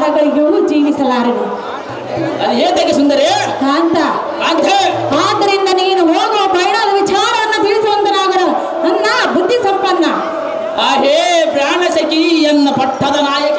ಭಾರಗಳಿಗೂ ಜೀವಿಸಲಾರನು. ಆದ್ರಿಂದ ಸುಂದರಿ. ನೀನು ಹೋಗುವ ಪಯಣದ ವಿಚಾರವನ್ನು ತಿಳಿಸುವಂತನಾಗರು ಅನ್ನ ಬುದ್ಧಿ ಸಂಪನ್ನ ಆಹೇ ಪ್ರಾಣ ಎನ್ನ ಪಟ್ಟದ ನಾಯಕ.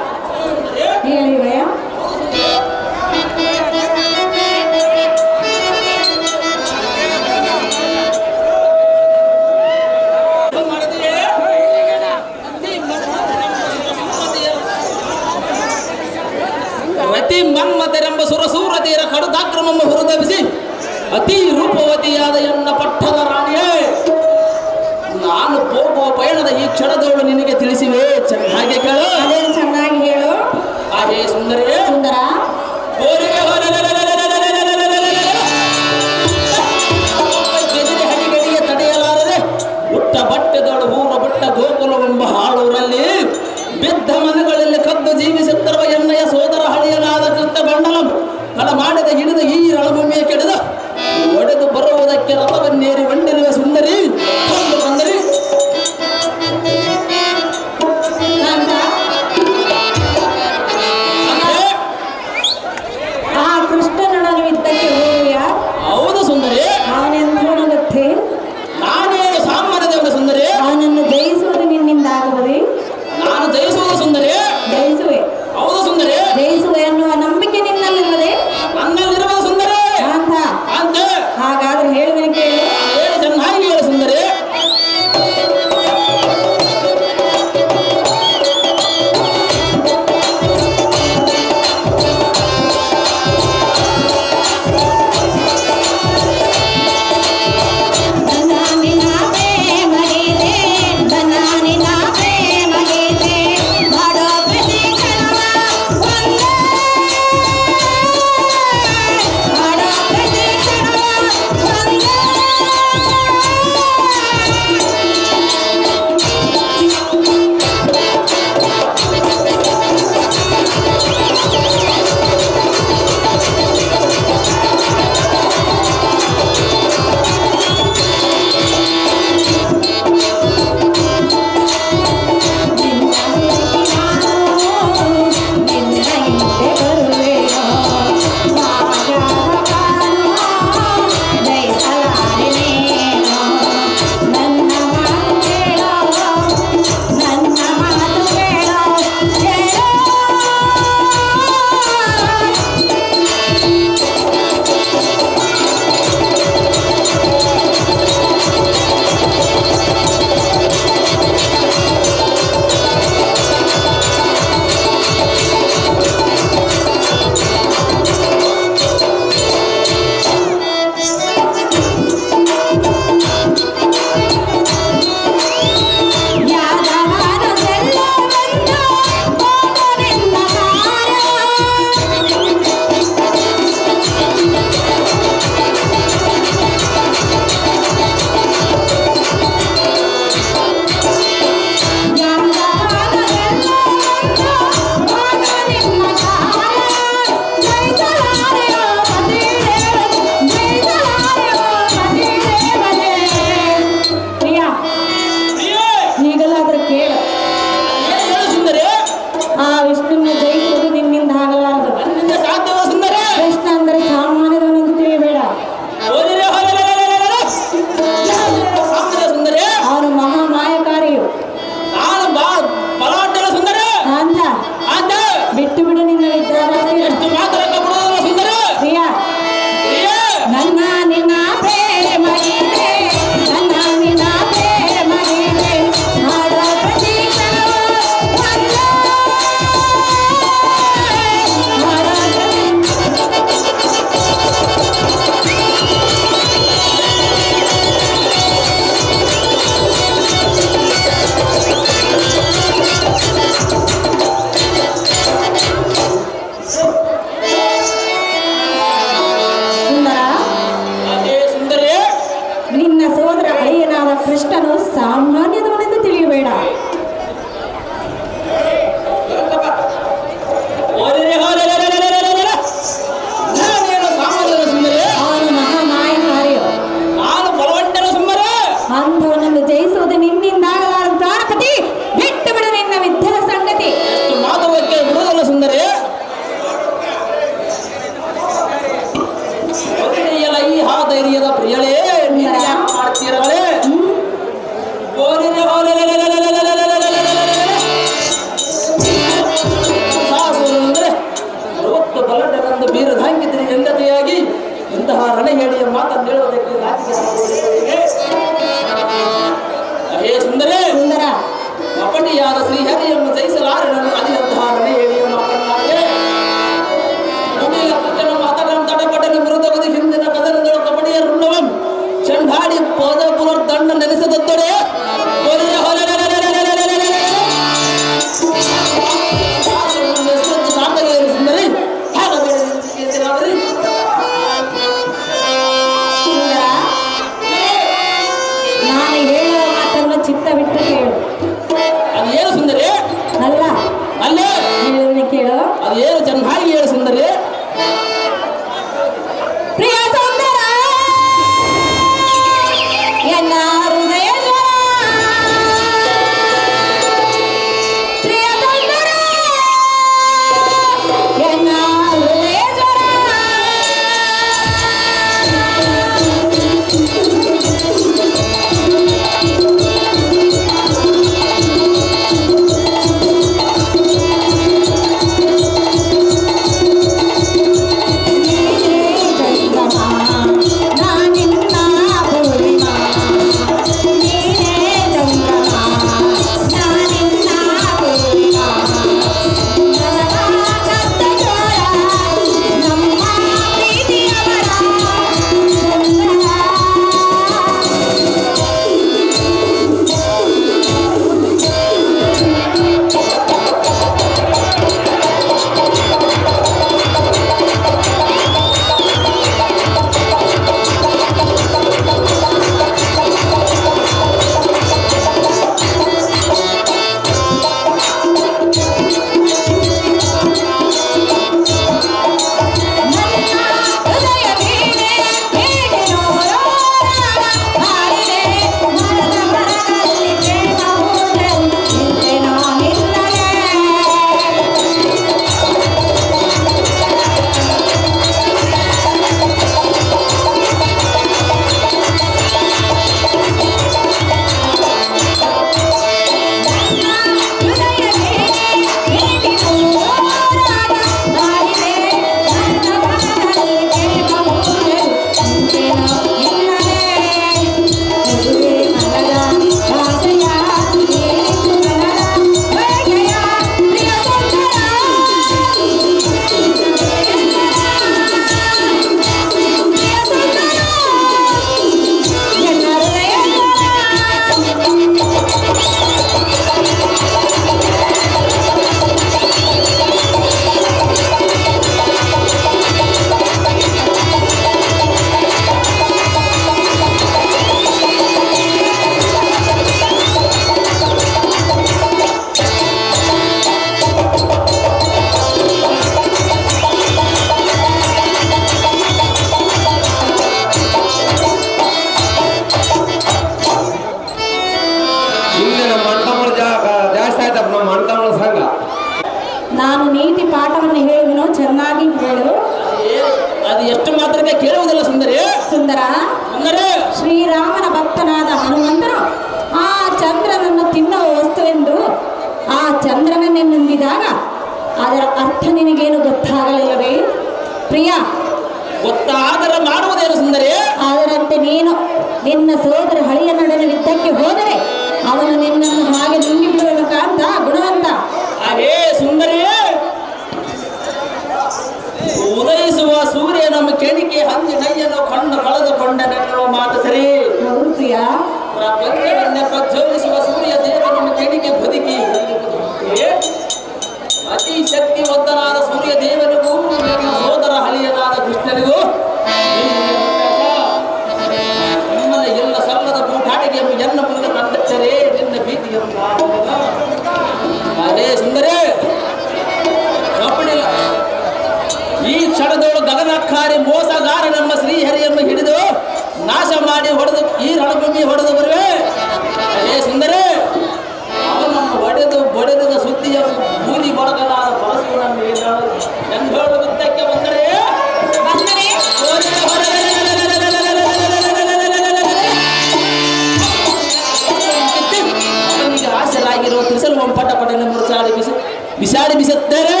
ಬಿಸಾಡಿ ಬಿಸುತ್ತೇನೆ.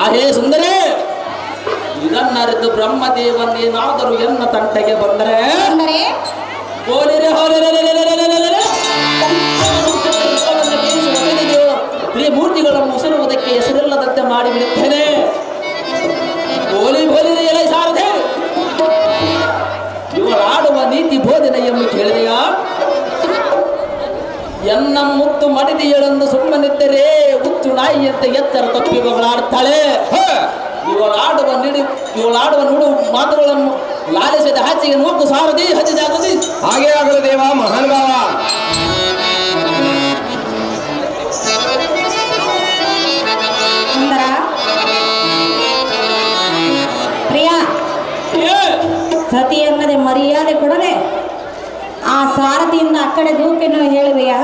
ಆ ಹೇ ಸುಂದರೇ ಇದನ್ನರಿತು ಬ್ರಹ್ಮದೇವನ್ನೇನಾದರೂ ಎನ್ನ ತಂಟೆಗೆ ಬಂದರೆ? ಹೋಲಿರೆ ತ್ರಿಮೂರ್ತಿಗಳನ್ನು ಉಸಿರುವುದಕ್ಕೆ ಹೆಸರಿಲ್ಲದಂತೆ ಮಾಡಿಬಿಡುತ್ತೇನೆ. ಹೋಲಿ ಹೋಲಿರೆ ಎಲೆ ಸಾರದೆ ಇವಳಾಡುವ ನೀತಿ ಬೋಧನೆಯನ್ನು ಕೇಳಿದೆಯಾ? ಎನ್ನ ಮುತ್ತು ಮಡಿದಿಯಳೆಂದು ಸುಮ್ಮನಿದ್ದರೆ ಹುಚ್ಚು ನಾಯಿಯಂತೆ ಎತ್ತರ ತಪ್ಪಿ ಇವಳಾಡ್ತಾಳೆ ಇವಳಾಡುವ ನಿಡಿ ಇವಳಾಡುವ ನುಡು ಮಾತುಗಳನ್ನು ಲಾಲಿಸಿದ ಹಾಚಿಗೆ ನೂಕು ಸಾರದಿ ಹಚ್ಚಿ ಜಾಗದಿ. ಹಾಗೆ ಆಗಲು ದೇವ ಮಹಾನುಭಾವ ಪ್ರಿಯ ಸತಿ ಎನ್ನದೆ ಮರ್ಯಾದೆ ಕೊಡದೆ ಆ ಸಾರಥಿಯಿಂದ ಆ ಕಡೆ ದೂಕೆನ್ನು ಹೇಳುವೆಯಾ?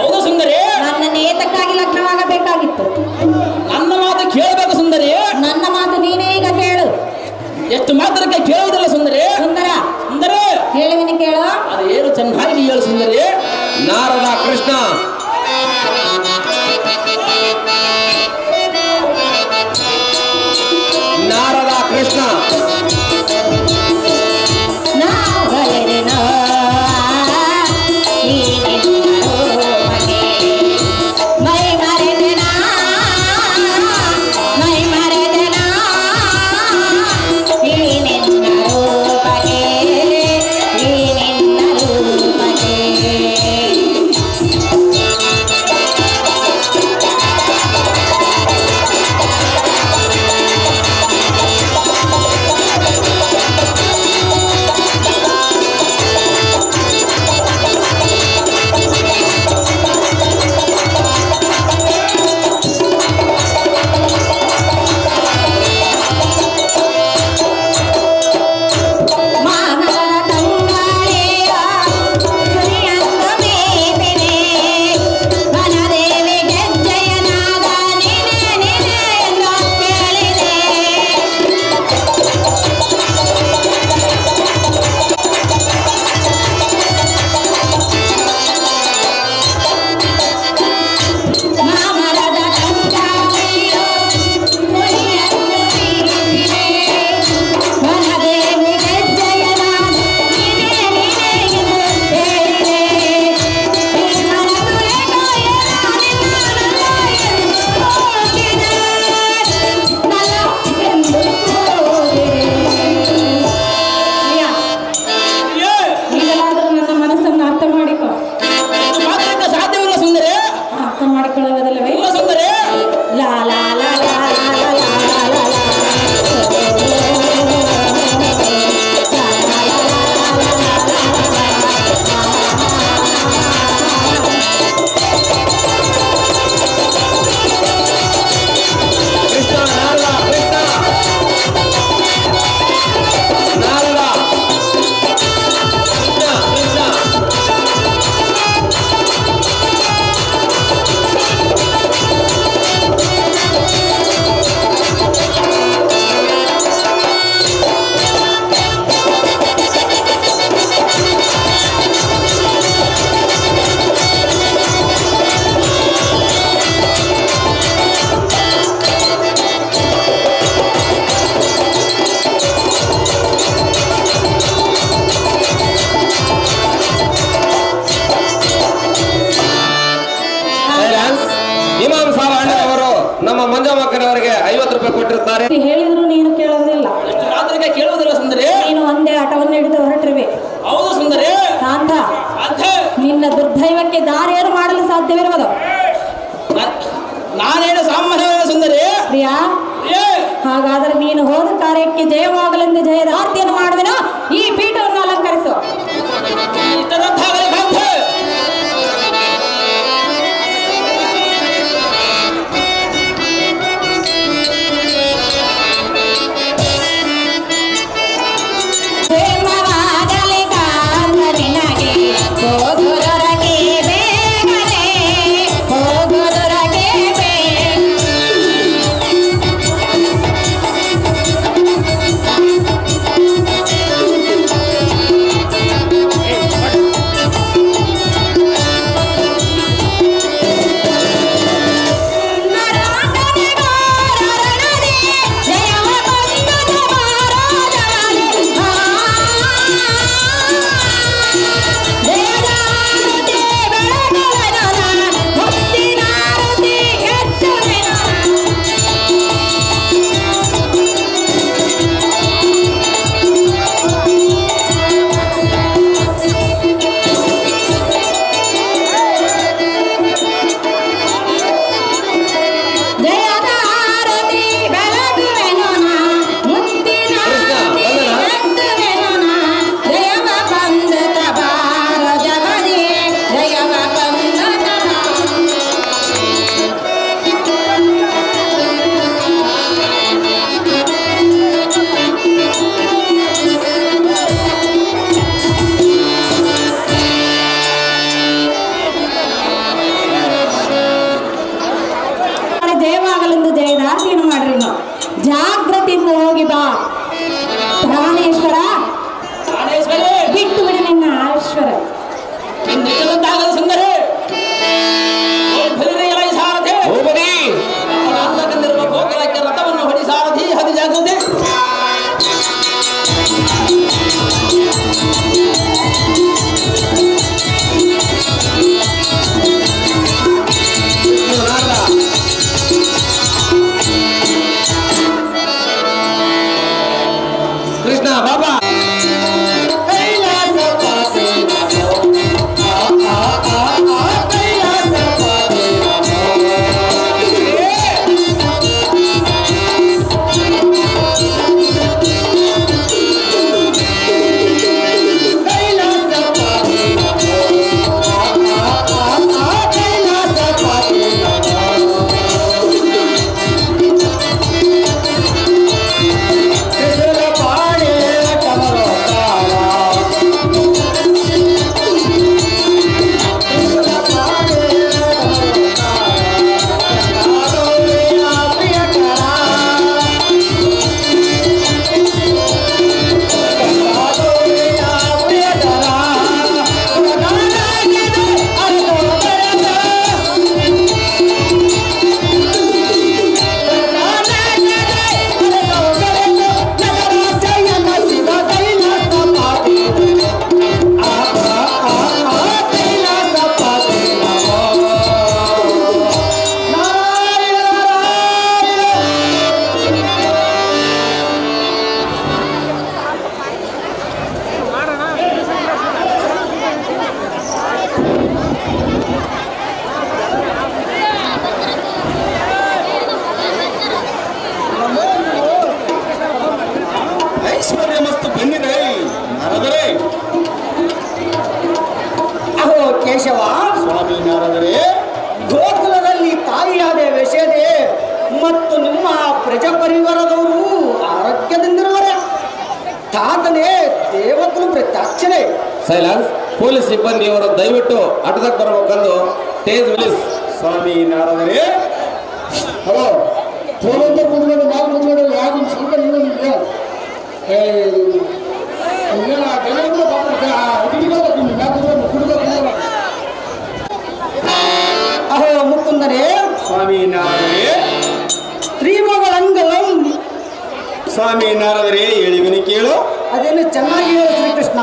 ಹೌದು ಸುಂದರಿ. ನನ್ನ ನೇತಕ್ಕಾಗಿ ಲಗ್ನವಾಗಬೇಕಾಗಿತ್ತು ನನ್ನ ಮಾತು ಕೇಳಬೇಕು ಸುಂದರಿ. ನನ್ನ ಮಾತು ನೀನೇ ಈಗ ಕೇಳು ಎಷ್ಟು ಮಾತ್ರಕ್ಕೆ ಕೇಳುವುದಿಲ್ಲ ಸುಂದರಿ. ಸುಂದರ ಸುಂದರಿ. ಕೇಳುವಿನ ಕೇಳು. ಅದು ಏನು ಚೆನ್ನಾಗಿ ಹೇಳು ಸುಂದರಿ. ನಾರದ ಕೃಷ್ಣ. ಹಾಗಾದ್ರೆ ನೀನು ಹೋದ ಕಾರ್ಯಕ್ಕೆ ಜಯವಾಗಲೆಂದು ಜಯದಾರ್ತಿಯನ್ನು ಮಾಡುವೆನೋ? ಈ ಪೀಠವನ್ನು মহাগীতা ಆದ್ರೆ ನೀವರು ದಯವಿಟ್ಟು ಆಟದಕ್ಕೆ ಬರಬೇಕಂದು ಟೇಜ್ ರಿಲೀಸ್ ಸ್ವಾಮಿ ನಾರಾಯಣರೇ ಹಲೋ ಸೋಲಂತ ಕುಂದ್ಕೊಂಡು ಮಾಲ್ ಯಾರು ಸ್ವಲ್ಪ ಅಹೋ ಸ್ವಾಮಿ ನಾರದರೇ. ಅಂಗಲಂ ಸ್ವಾಮಿ ನಾರದರೇ ಹೇಳುವಿನ ಕೇಳು. ಅದೇನು ಚೆನ್ನಾಗಿ ಶ್ರೀಕೃಷ್ಣ.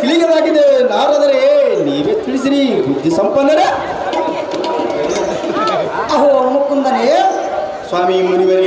ತಿಳಿಯಲಾಗಿದೆ ನಾರದರೆ ನೀವೇ ತಿಳಿಸಿರಿ ಬುದ್ಧಿ ಸಂಪನ್ನರೇ. ಅಹೋ ಮುಕುಂದನೇ. ಸ್ವಾಮಿ ಮುನಿವರ್ಯ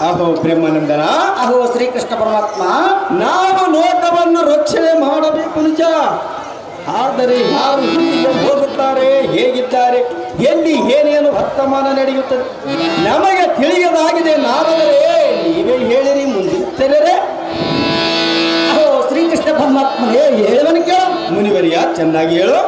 ಅಹೋ ಬ್ರಹ್ಮಾನಂದನ. ಅಹೋ ಶ್ರೀಕೃಷ್ಣ ಪರಮಾತ್ಮ. ನಾವು ಲೋಕವನ್ನು ರಕ್ಷಣೆ ಮಾಡಬೇಕು ನಿಜ. ಆದರೆ ಯಾರು ಹಿಂದಿಗೆ ಹೋಗುತ್ತಾರೆ ಹೇಗಿದ್ದಾರೆ ಎಲ್ಲಿ ಏನೇನು ವರ್ತಮಾನ ನಡೆಯುತ್ತದೆ ನಮಗೆ ತಿಳಿಯದಾಗಿದೆ ನಾರದರೆ ನೀವೇ ಹೇಳಿರಿ ಮುಂದಿತ್ತರೇ ಅಹೋ ಶ್ರೀಕೃಷ್ಣ ಪರಮಾತ್ಮನೇ ಹೇಳುವನು ಕೇಳು. ಮುನಿವರಿಯ ಚೆನ್ನಾಗಿ ಹೇಳು.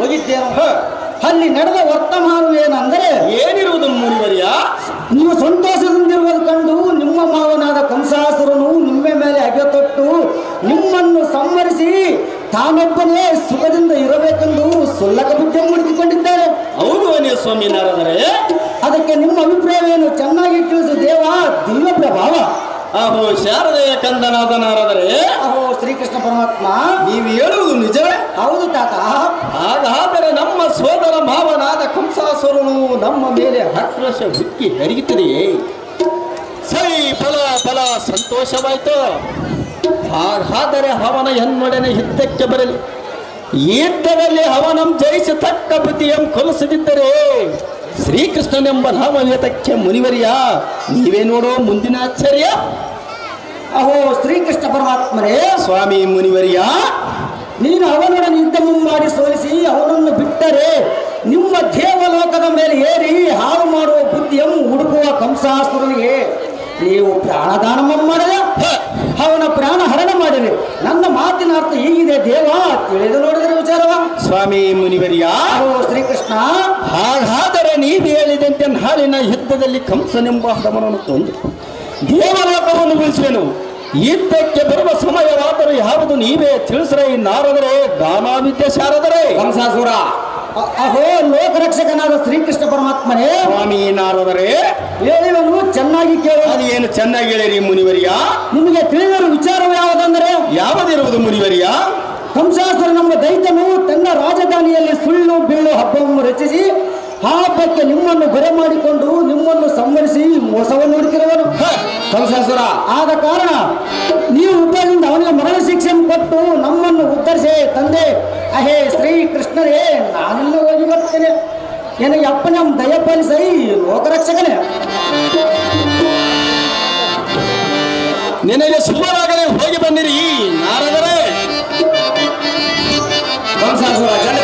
ಹೋಗಿದ್ದೇನೆ ಅಲ್ಲಿ ನಡೆದ ವರ್ತಮಾನ ಏನಂದ್ರೆ ಏನಿರುವುದು ಮುಂದುವರಿಯ ನೀವು ಸಂತೋಷದಿಂದಿರುವುದು ಕಂಡು ನಿಮ್ಮ ಮಾವನಾದ ಕಂಸಾಸುರನು ನಿಮ್ಮ ಮೇಲೆ ಹಗೆ ತೊಟ್ಟು ನಿಮ್ಮನ್ನು ಸಂವರಿಸಿ ತಾನೊಬ್ಬನೇ ಸುಖದಿಂದ ಇರಬೇಕೆಂದು ಸುಲ್ಲಕ ಬುದ್ಧಿ ಮುಡಿದುಕೊಂಡಿದ್ದಾರೆ ಹೌದು ಅನೇ ಸ್ವಾಮಿ ನಾರದರೆ. ಅದಕ್ಕೆ ನಿಮ್ಮ ಅಭಿಪ್ರಾಯವೇನು? ಚೆನ್ನಾಗಿ ತಿಳಿಸು ದೇವ ದಿವ್ಯ ಪ್ರಭಾವ. ಅಹೋ ಶಾರದೆಯ ಕಂದನಾದ ನಾರದರೆ. ಅಹೋ ಶ್ರೀಕೃಷ್ಣ ಪರಮಾತ್ಮ, ನೀವು ಹೇಳುವುದು ನಿಜವೇ ಹೌದು ತಾತ. ಹಾಗಾದರೆ ನಮ್ಮ ಸೋದರ ಮಾವನಾದ ಕಂಸಾಸುರನು ನಮ್ಮ ಮೇಲೆ ಆಕ್ರೋಶ ಹುಕ್ಕಿ ಹರಿಯುತ್ತದೆಯೇ ಸರಿ, ಫಲ ಫಲ, ಸಂತೋಷವಾಯಿತು. ಹಾಗಾದರೆ ಹವನ ಎನ್ನೊಡನೆ ಹಿತ್ತಕ್ಕೆ ಬರಲಿ. ಯುದ್ಧದಲ್ಲಿ ಹವನಂ ಜಯಿಸಿ ತಕ್ಕ ಬುದ್ಧಿಯಂ ಕೊಲಿಸದಿದ್ದರೆ ಶ್ರೀಕೃಷ್ಣನೆಂಬ ನಾಮವೇತಕ್ಕೆ ಮುನಿವರಿಯ. ನೀವೇ ನೋಡೋ ಮುಂದಿನ ಆಶ್ಚರ್ಯ. ಅಹೋ ಶ್ರೀಕೃಷ್ಣ ಪರಮಾತ್ಮರೇ ಸ್ವಾಮಿ ಮುನಿವರಿಯ. ನೀನು ಅವನೊಡನೆ ಯುದ್ಧ ಮಾಡಿ ಸೋಲಿಸಿ ಅವನನ್ನು ಬಿಟ್ಟರೆ ನಿಮ್ಮ ದೇವಲೋಕದ ಮೇಲೆ ಏರಿ ಹಾಳು ಮಾಡುವ ಬುದ್ಧಿಯನ್ನು ಹುಡುಕುವ ಕಂಸಾಸುರನಿಗೆ ನೀವು ಪ್ರಾಣದಾನ ಮಾಡಿದ. ಅವನ ಪ್ರಾಣ ಹರಣ ಮಾಡಿರಿ ನನ್ನ ಮಾತಿನ ಅರ್ಥ ಹೀಗಿದೆ ದೇವ ತಿಳಿದು ನೋಡಿದರೆ ವಿಚಾರವ? ಸ್ವಾಮಿ ಮುನಿವರಿಯ. ಶ್ರೀಕೃಷ್ಣ. ಹಾಗಾದರೆ ನೀವು ಹೇಳಿದಂತೆ ನಾಳಿನ ಯುದ್ಧದಲ್ಲಿ ಕಂಸನೆಂಬ ಹರಮನನ್ನು ಕೊಂದು ದೇವಲೋಕವನ್ನು ಉಳಿಸುವೆನು. ಯುದ್ಧಕ್ಕೆ ಬರುವ ಸಮಯವಾದರೂ ಯಾವುದು ನೀವೇ ತಿಳಿಸ್ರೆ ನಾರದರೆ ಗಾನಾವಿದ್ಯೆ ಶಾರದರೆ. ಕಂಸಾಸುರ ಅಹೋ ಲೋಕರಕ್ಷಕನಾದ ಶ್ರೀಕೃಷ್ಣ ಪರಮಾತ್ಮನೇ. ಸ್ವಾಮಿ ನಾರದರೆ ಹೇಳಿವನು ಚೆನ್ನಾಗಿ ಕೇಳು. ಅದು ಏನು ಚೆನ್ನಾಗಿ ಹೇಳಿರಿ ಮುನಿವರಿಯ? ನಿಮಗೆ ತಿಳಿದಿರುವ ವಿಚಾರವು ಯಾವುದಂದರೆ? ಯಾವುದಿರುವುದು ಮುನಿವರಿಯ? ಕಂಸಾಸುರ ನಮ್ಮ ದೈತನು ತನ್ನ ರಾಜಧಾನಿಯಲ್ಲಿ ಸುಳ್ಳು ಬೀಳು ಹಬ್ಬವನ್ನು ರಚಿಸಿ ಆ ಹಬ್ಬಕ್ಕೆ ನಿಮ್ಮನ್ನು ಗೊರೆ ಮಾಡಿಕೊಂಡು ನಿಮ್ಮನ್ನು ಸಂಹರಿಸಿ ಮೋಸವನ್ನು ಹುಡುಕಿರುವನು ಕಂಸಾಸುರ ಆದ ಕಾರಣ ನೀವು ಉಪದಿಂದ ಅವನಿಗೆ ಮರಣ ಶಿಕ್ಷೆಯನ್ನು ಕೊಟ್ಟು ನಮ್ಮನ್ನು ಉತ್ತರಿಸಿ ತಂದೆ. ಅಹೇ ಶ್ರೀ ಕೃಷ್ಣರೇ ನಾನೆಲ್ಲ ಹೋಗಿ ಬರ್ತೇನೆ. ನನಗೆ ಅಪ್ಪ ನಮ್ಮ ದಯ ಪಾಲಿಸೈ ಲೋಕರಕ್ಷಕನೇ. ನಿನಗೆ ಸುಮಾರಾಗಲೇ ಹೋಗಿ ಬಂದಿರಿ ನಾರದರೇ. ಕಂಸಾಸುರ ಜನ